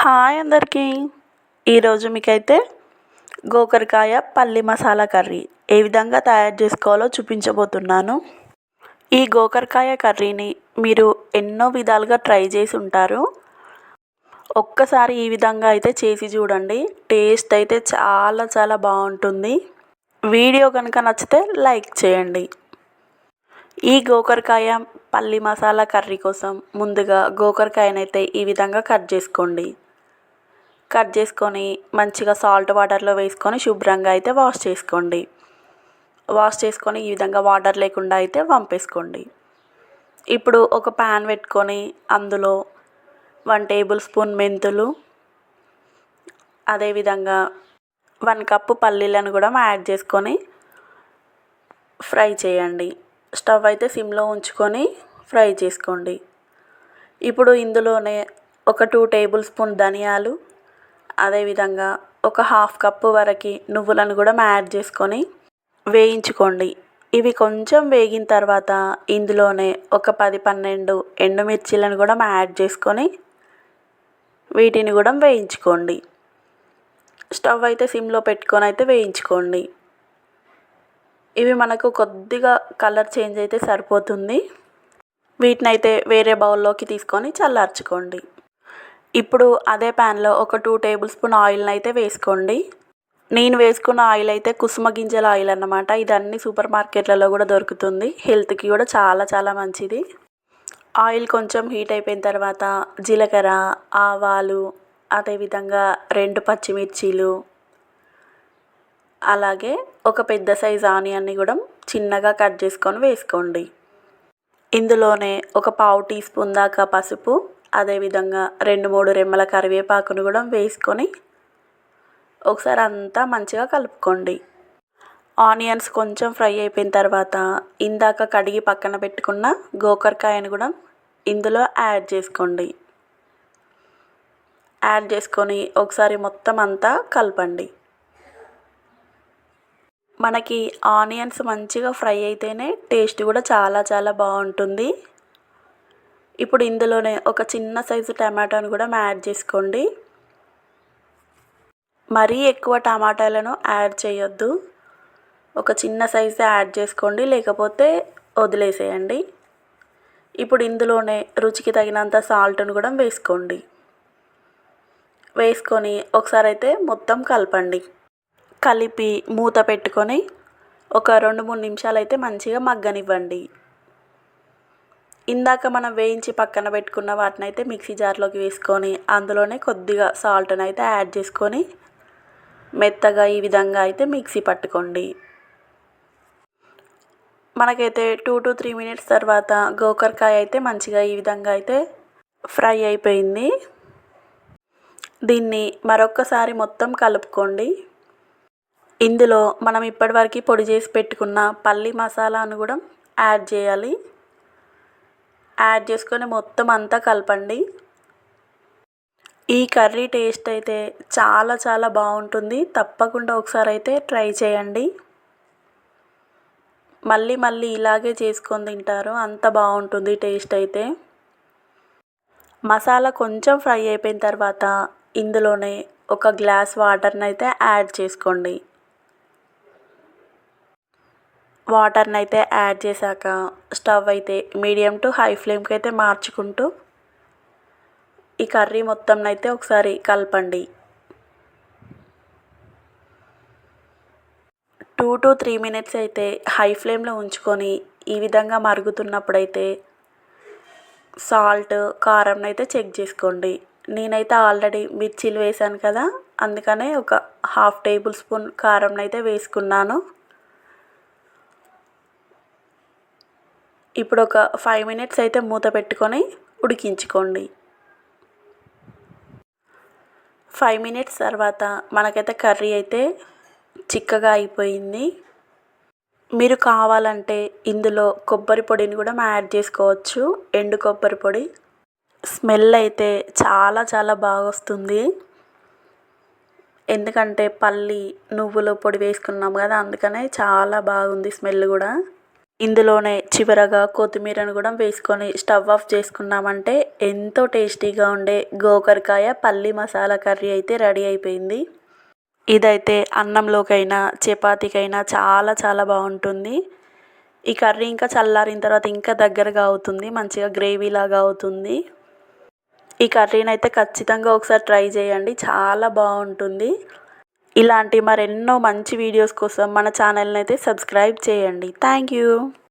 Hi అందరికీ. ఈరోజు మీకైతే గోకరకాయ పల్లి మసాలా కర్రీ ఏ విధంగా తయారు చేసుకోవాలో చూపించబోతున్నాను. ఈ గోకరకాయ కర్రీని మీరు ఎన్నో విధాలుగా ట్రై చేసి ఉంటారు. ఒక్కసారి ఈ విధంగా అయితే చేసి చూడండి. టేస్ట్ అయితే చాలా చాలా బాగుంటుంది. వీడియో కనుక నచ్చితే లైక్ చేయండి. ఈ గోకరకాయ పల్లి మసాలా కర్రీ కోసం ముందుగా గోకరకాయనైతే ఈ విధంగా కట్ చేసుకోండి. కట్ చేసుకొని మంచిగా సాల్ట్ వాటర్లో వేసుకొని శుభ్రంగా అయితే వాష్ చేసుకోండి. వాష్ చేసుకొని ఈ విధంగా వాటర్ లేకుండా అయితే వంపేసుకోండి. ఇప్పుడు ఒక ప్యాన్ పెట్టుకొని అందులో వన్ టేబుల్ స్పూన్ మెంతులు అదేవిధంగా వన్ కప్పు పల్లీలను కూడా యాడ్ చేసుకొని ఫ్రై చేయండి. స్టవ్ అయితే సిమ్లో ఉంచుకొని ఫ్రై చేసుకోండి. ఇప్పుడు ఇందులోనే ఒక టూ టేబుల్ స్పూన్ ధనియాలు అదేవిధంగా ఒక హాఫ్ కప్పు వరకు నువ్వులను కూడా యాడ్ చేసుకొని వేయించుకోండి. ఇవి కొంచెం వేగిన తర్వాత ఇందులోనే ఒక పది పన్నెండు ఎండుమిర్చీలను కూడా యాడ్ చేసుకొని వీటిని కూడా వేయించుకోండి. స్టవ్ అయితే సిమ్లో పెట్టుకొని అయితే వేయించుకోండి. ఇవి మనకు కొద్దిగా కలర్ చేంజ్ అయితే సరిపోతుంది. వీటిని అయితే వేరే బౌల్లోకి తీసుకొని చల్లార్చుకోండి. ఇప్పుడు అదే ప్యాన్లో ఒక టూ టేబుల్ స్పూన్ ఆయిల్ని అయితే వేసుకోండి. నేను వేసుకున్న ఆయిల్ అయితే కుసుమ గింజల ఆయిల్ అన్నమాట. ఇది అన్ని సూపర్ మార్కెట్లలో కూడా దొరుకుతుంది. హెల్త్కి కూడా చాలా చాలా మంచిది. ఆయిల్ కొంచెం హీట్ అయిపోయిన తర్వాత జీలకర్ర ఆవాలు అదేవిధంగా రెండు పచ్చిమిర్చీలు అలాగే ఒక పెద్ద సైజ్ ఆనియన్ని కూడా చిన్నగా కట్ చేసుకొని వేసుకోండి. ఇందులోనే ఒక పావు టీ స్పూన్ దాకా పసుపు అదేవిధంగా రెండు మూడు రెమ్మల కరివేపాకును కూడా వేసుకొని ఒకసారి అంతా మంచిగా కలుపుకోండి. ఆనియన్స్ కొంచెం ఫ్రై అయిపోయిన తర్వాత ఇందాక కడిగి పక్కన పెట్టుకున్న గోకరకాయను కూడా ఇందులో యాడ్ చేసుకోండి. యాడ్ చేసుకొని ఒకసారి మొత్తం అంతా కలపండి. మనకి ఆనియన్స్ మంచిగా ఫ్రై అయితేనే టేస్ట్ కూడా చాలా చాలా బాగుంటుంది. ఇప్పుడు ఇందులోనే ఒక చిన్న సైజు టమాటాను కూడా యాడ్ చేసుకోండి. మరీ ఎక్కువ టమాటాలను యాడ్ చేయొద్దు. ఒక చిన్న సైజు యాడ్ చేసుకోండి లేకపోతే వదిలేసేయండి. ఇప్పుడు ఇందులోనే రుచికి తగినంత సాల్ట్ను కూడా వేసుకోండి. వేసుకొని ఒకసారి అయితే మొత్తం కలపండి. కలిపి మూత పెట్టుకొని ఒక రెండు మూడు నిమిషాలు అయితే మంచిగా మగ్గనివ్వండి. ఇందాక మనం వేయించి పక్కన పెట్టుకున్న వాటిని అయితే మిక్సీ జార్లోకి వేసుకొని అందులోనే కొద్దిగా సాల్ట్ని అయితే యాడ్ చేసుకొని మెత్తగా ఈ విధంగా అయితే మిక్సీ పట్టుకోండి. మనకైతే టూ టు త్రీ మినిట్స్ తర్వాత గోకరకాయ అయితే మంచిగా ఈ విధంగా అయితే ఫ్రై అయిపోయింది. దీన్ని మరొక్కసారి మొత్తం కలుపుకోండి. ఇందులో మనం ఇప్పటివరకు పొడి చేసి పెట్టుకున్న పల్లి మసాలాను కూడా యాడ్ చేయాలి. యాడ్ చేసుకొని మొత్తం అంతా కలపండి. ఈ కర్రీ టేస్ట్ అయితే చాలా చాలా బాగుంటుంది. తప్పకుండా ఒకసారి అయితే ట్రై చేయండి. మళ్ళీ మళ్ళీ ఇలాగే చేసుకొని తింటారు. అంత బాగుంటుంది టేస్ట్ అయితే. మసాలా కొంచెం ఫ్రై అయిపోయిన తర్వాత ఇందులోనే ఒక గ్లాస్ వాటర్ని అయితే యాడ్ చేసుకోండి. వాటర్ని అయితే యాడ్ చేశాక స్టవ్ అయితే మీడియం టు హై ఫ్లేమ్కి అయితే మార్చుకుంటూ ఈ కర్రీ మొత్తం అయితే ఒకసారి కలపండి. టూ టు త్రీ మినిట్స్ అయితే హై ఫ్లేమ్లో ఉంచుకొని ఈ విధంగా మరుగుతున్నప్పుడైతే సాల్ట్ కారం అయితే చెక్ చేసుకోండి. నేనైతే ఆల్రెడీ మిర్చీలు వేసాను కదా అందుకనే ఒక హాఫ్ టేబుల్ స్పూన్ కారం అయితే వేసుకున్నాను. ఇప్పుడు ఒక ఫైవ్ మినిట్స్ అయితే మూత పెట్టుకొని ఉడికించుకోండి. ఫైవ్ మినిట్స్ తర్వాత మనకైతే కర్రీ అయితే చిక్కగా అయిపోయింది. మీరు కావాలంటే ఇందులో కొబ్బరి పొడిని కూడా యాడ్ చేసుకోవచ్చు. ఎండు కొబ్బరి పొడి. స్మెల్ అయితే చాలా చాలా బాగా వస్తుంది ఎందుకంటే పల్లి నువ్వుల పొడి వేసుకున్నాం కదా అందుకనే చాలా బాగుంది స్మెల్ కూడా. ఇందులోనే చివరగా కొత్తిమీరను కూడా వేసుకొని స్టవ్ ఆఫ్ చేసుకున్నామంటే ఎంతో టేస్టీగా ఉండే గోకరకాయ పల్లి మసాలా కర్రీ అయితే రెడీ అయిపోయింది. ఇదైతే అన్నంలోకైనా చపాతీకైనా చాలా చాలా బాగుంటుంది. ఈ కర్రీ ఇంకా చల్లారిన తర్వాత ఇంకా దగ్గరగా అవుతుంది మంచిగా గ్రేవీ లాగా అవుతుంది. ఈ కర్రీని అయితే ఖచ్చితంగా ఒకసారి ట్రై చేయండి చాలా బాగుంటుంది. ఇలాంటి మరెన్నో మంచి వీడియోస్ కోసం మన ఛానల్ని అయితే సబ్స్క్రైబ్ చేయండి. Thank you